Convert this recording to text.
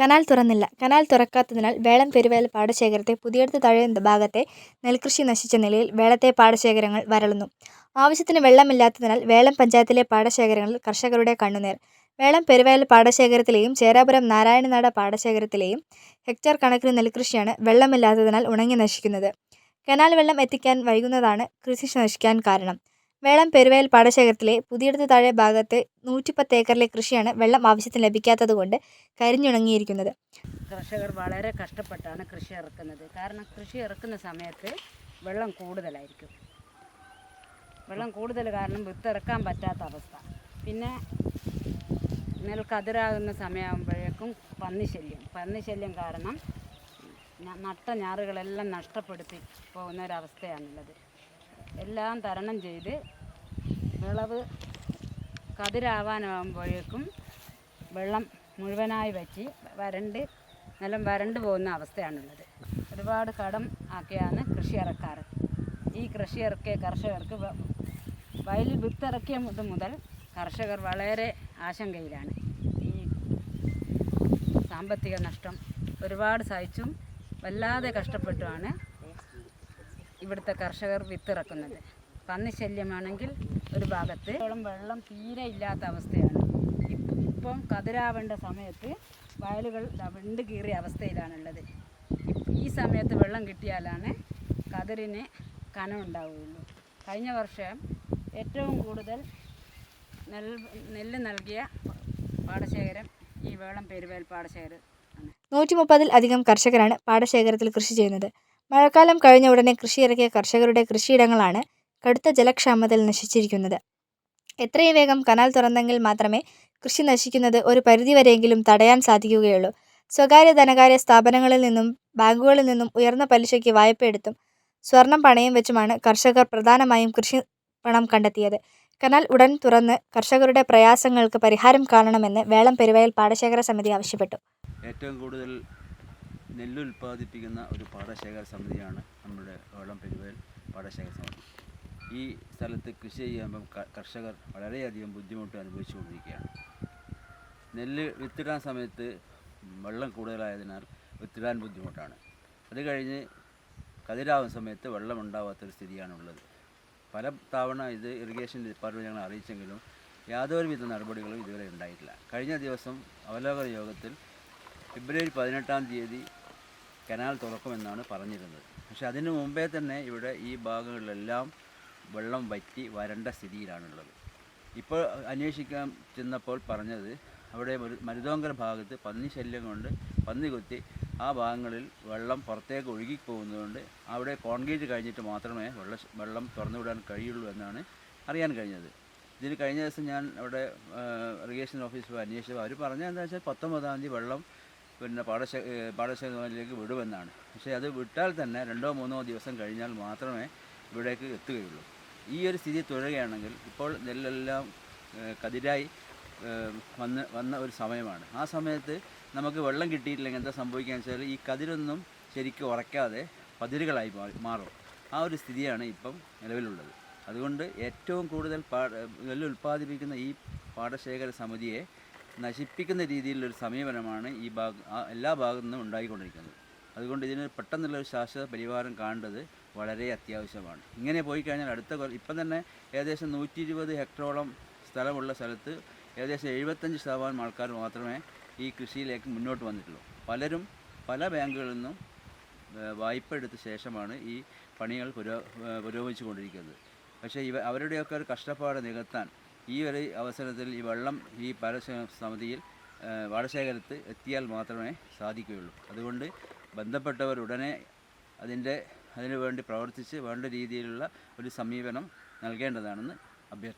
Canal തുറന്നില്ല. Canal തുറക്കാത്തതിനാൽ വേളം പെരുവേല പാടശേഖരത്തെ പുതിയടത്ത് തഴയുന്ന ഭാഗത്തെ നെൽകൃഷി നശിച്ച നിലയിൽ വേളത്തെ പാടശേഖരങ്ങൾ വരളുന്നു. ആവശ്യത്തിന് വെള്ളമില്ലാത്തതിനാൽ വേളം പഞ്ചായത്തിലെ പാടശേഖരങ്ങളിൽ കർഷകരുടെ കണ്ണുനീർ. വേളം പെരുവയൽ പാടശേഖരത്തിലെയും ചേരാപുരം നാരായണനാട പാടശേഖരത്തിലെയും ഹെക്ടർ കണക്കിന് നെൽകൃഷിയാണ് വെള്ളമില്ലാത്തതിനാൽ ഉണങ്ങി നശിക്കുന്നത്. കനാൽ വെള്ളം എത്തിക്കാൻ വൈകുന്നതാണ് കൃഷി നശിക്കാൻ കാരണം. വേളം പെരുവയൽ പാടശേഖരത്തിലെ പുതിയടത്ത് താഴെ ഭാഗത്തെ നൂറ്റിപ്പത്ത് ഏക്കറിലെ കൃഷിയാണ് വെള്ളം ആവശ്യത്തിന് ലഭിക്കാത്തതുകൊണ്ട് കരിഞ്ഞുണങ്ങിയിരിക്കുന്നത്. കർഷകർ വളരെ കഷ്ടപ്പെട്ടാണ് കൃഷി ഇറക്കുന്നത്. കാരണം കൃഷി ഇറക്കുന്ന സമയത്ത് വെള്ളം കൂടുതലായിരിക്കും. വെള്ളം കൂടുതൽ കാരണം വിത്തിറക്കാൻ പറ്റാത്ത അവസ്ഥ. പിന്നെ നെൽക്കതിരാകുന്ന സമയമാകുമ്പോഴേക്കും പന്നിശല്യം പന്നിശല്യം കാരണം നട്ട ഞാറുകളെല്ലാം നഷ്ടപ്പെടുത്തി പോകുന്ന ഒരവസ്ഥയാണുള്ളത്. എല്ലാം തരണം ചെയ്ത് വിളവ് കതിരാവാനാകുമ്പോഴേക്കും വെള്ളം മുഴുവനായി വറ്റി വരണ്ട് നിലം വരണ്ട് പോകുന്ന അവസ്ഥയാണുള്ളത്. ഒരുപാട് കടം ആക്കിയാണ് കൃഷി ഇറക്കാറ് ഈ കൃഷി ഇറക്കിയ കർഷകർക്ക് വയലിൽ മുതൽ മുതൽ കർഷകർ വളരെ ആശങ്കയിലാണ്. ഈ സാമ്പത്തിക നഷ്ടം ഒരുപാട് സഹിച്ചും വല്ലാതെ കഷ്ടപ്പെട്ടുമാണ് ഇവിടുത്തെ കർഷകർ വിത്തിറക്കുന്നത്. പന്നിശല്യമാണെങ്കിൽ ഒരു ഭാഗത്ത് വെള്ളം തീരെ ഇല്ലാത്ത അവസ്ഥയാണ്. ഇപ്പ- കതിരാവേണ്ട സമയത്ത് വയലുകൾ വിണ്ട് കീറിയ അവസ്ഥയിലാണുള്ളത്. ഈ സമയത്ത് വെള്ളം കിട്ടിയാലാണ് കതിരിന് കനം ഉണ്ടാവുകയുള്ളൂ കഴിഞ്ഞ വർഷം ഏറ്റവും കൂടുതൽ നെൽ നെല്ല് നൽകിയ പാടശേഖരം ഈ വേളം പെരുവേൽ പാടശേഖരം നൂറ്റി മുപ്പതിൽ അധികം കർഷകരാണ് പാടശേഖരത്തിൽ കൃഷി ചെയ്യുന്നത്. മഴക്കാലം കഴിഞ്ഞ ഉടനെ കൃഷിയിറക്കിയ കർഷകരുടെ കൃഷിയിടങ്ങളാണ് കടുത്ത ജലക്ഷാമത്തിൽ നശിച്ചിരിക്കുന്നത്. എത്രയും വേഗം കനാൽ തുറന്നെങ്കിൽ മാത്രമേ കൃഷി നശിക്കുന്നത് ഒരു പരിധിവരെയെങ്കിലും തടയാൻ സാധിക്കുകയുള്ളൂ. സ്വകാര്യ ധനകാര്യ സ്ഥാപനങ്ങളിൽ നിന്നും ബാങ്കുകളിൽ നിന്നും ഉയർന്ന പലിശയ്ക്ക് വായ്പയെടുത്തും സ്വർണം പണയം വെച്ചുമാണ് കർഷകർ പ്രധാനമായും കൃഷി പണം കണ്ടെത്തിയത്. കനാൽ ഉടൻ തുറന്ന് കർഷകരുടെ പ്രയാസങ്ങൾക്ക് പരിഹാരം കാണണമെന്ന് വേളം പെരുവയൽ പാടശേഖര സമിതി ആവശ്യപ്പെട്ടു. ഏറ്റവും കൂടുതൽ നെല്ല് ഉൽപ്പാദിപ്പിക്കുന്ന ഒരു പാടശേഖര സമിതിയാണ് നമ്മുടെ വെള്ളം പെരുവേൽ പാടശേഖര സമിതി. ഈ സ്ഥലത്ത് കൃഷി ചെയ്യുമ്പം കർഷകർ വളരെയധികം ബുദ്ധിമുട്ട് അനുഭവിച്ചുകൊണ്ടിരിക്കുകയാണ്. നെല്ല് വിത്തിടാൻ സമയത്ത് വെള്ളം കൂടുതലായതിനാൽ വിത്തിടാൻ ബുദ്ധിമുട്ടാണ്. അത് കഴിഞ്ഞ് കതിരാവുന്ന സമയത്ത് വെള്ളം ഉണ്ടാവാത്തൊരു സ്ഥിതിയാണുള്ളത്. പല തവണ ഇത് ഇറിഗേഷൻ ഡിപ്പാർട്ട്മെന്റ് ഞങ്ങൾ അറിയിച്ചെങ്കിലും യാതൊരുവിധ നടപടികളും ഇതുവരെ ഉണ്ടായിട്ടില്ല. കഴിഞ്ഞ ദിവസം അവലോകന യോഗത്തിൽ ഫെബ്രുവരി പതിനെട്ടാം തീയതി കനാൽ തുറക്കുമെന്നാണ് പറഞ്ഞിരുന്നത്. പക്ഷെ അതിനു മുമ്പേ തന്നെ ഇവിടെ ഈ ഭാഗങ്ങളിലെല്ലാം വെള്ളം വറ്റി വരണ്ട സ്ഥിതിയിലാണുള്ളത്. ഇപ്പോൾ അന്വേഷിക്കാൻ ചെന്നപ്പോൾ പറഞ്ഞത് അവിടെ മരു- മരുതോങ്കര ഭാഗത്ത് പന്നി ശല്യം കൊണ്ട് പന്നി കൊത്തി ആ ഭാഗങ്ങളിൽ വെള്ളം പുറത്തേക്ക് ഒഴുകിപ്പോകുന്നതുകൊണ്ട് അവിടെ കോൺക്രീറ്റ് കഴിഞ്ഞിട്ട് മാത്രമേ വെള്ള വെള്ളം തുറന്നുവിടാൻ കഴിയുള്ളൂ എന്നാണ് അറിയാൻ കഴിഞ്ഞത്. ഇതിന് കഴിഞ്ഞ ദിവസം ഞാൻ അവിടെ ഇറിഗേഷൻ ഓഫീസിൽ അന്വേഷിച്ചപ്പോൾ അവർ പറഞ്ഞത് എന്താ വെച്ചാൽ പത്തൊമ്പതാം തീയതി വെള്ളം പിന്നെ പാഠശ പാടശേഖരത്തിലേക്ക് വിടുമെന്നാണ്. പക്ഷേ അത് വിട്ടാൽ തന്നെ രണ്ടോ മൂന്നോ ദിവസം കഴിഞ്ഞാൽ മാത്രമേ ഇവിടേക്ക് എത്തുകയുള്ളൂ. ഈ ഒരു സ്ഥിതി തുടരുകയാണെങ്കിൽ ഇപ്പോൾ നെല്ലെല്ലാം കതിരായി വന്ന് വന്ന ഒരു സമയമാണ്. ആ സമയത്ത് നമുക്ക് വെള്ളം കിട്ടിയിട്ടില്ലെങ്കിൽ എന്താ സംഭവിക്കുക വെച്ചാൽ ഈ കതിരൊന്നും ശരിക്കും ഉറക്കാതെ പതിരുകളായി മാറും ആ ഒരു സ്ഥിതിയാണ് ഇപ്പം നിലവിലുള്ളത്. അതുകൊണ്ട് ഏറ്റവും കൂടുതൽ പാ നെല്ല് ഉൽപ്പാദിപ്പിക്കുന്ന ഈ പാടശേഖര സമിതിയെ നശിപ്പിക്കുന്ന രീതിയിലുള്ളൊരു സമീപനമാണ് ഈ ഭാഗ എല്ലാ ഭാഗത്തു നിന്നും ഉണ്ടായിക്കൊണ്ടിരിക്കുന്നത്. അതുകൊണ്ട് ഇതിന് പെട്ടെന്നുള്ള ഒരു ശാശ്വത പരിഹാരം കാണേണ്ടത് വളരെ അത്യാവശ്യമാണ്. ഇങ്ങനെ പോയി കഴിഞ്ഞാൽ അടുത്ത ഇപ്പം തന്നെ ഏകദേശം നൂറ്റി ഇരുപത് ഹെക്ടറോളം സ്ഥലമുള്ള സ്ഥലത്ത് ഏകദേശം എഴുപത്തഞ്ച് ശതമാനം ആൾക്കാർ മാത്രമേ ഈ കൃഷിയിലേക്ക് മുന്നോട്ട് വന്നിട്ടുള്ളൂ. പലരും പല ബാങ്കുകളിൽ നിന്നും വായ്പ എടുത്ത ശേഷമാണ് ഈ പണികൾ പുരോ പുരോഗമിച്ചു കൊണ്ടിരിക്കുന്നത് പക്ഷേ ഇവ അവരുടെയൊക്കെ ഒരു കഷ്ടപ്പാട് നികത്താൻ ഈ ഒരു അവസരത്തിൽ ഈ വെള്ളം ഈ സമിതിയിൽ ഏഹ്, എത്തിയാൽ മാത്രമേ സാധിക്കുകയുള്ളൂ. അതുകൊണ്ട് ബന്ധപ്പെട്ടവർ ഉടനെ അതിന്റെ അതിനു വേണ്ടി പ്രവർത്തിച്ച് വേണ്ട രീതിയിലുള്ള ഒരു സമീപനം നൽകേണ്ടതാണെന്ന് അഭ്യർത്ഥിക്കുന്നു.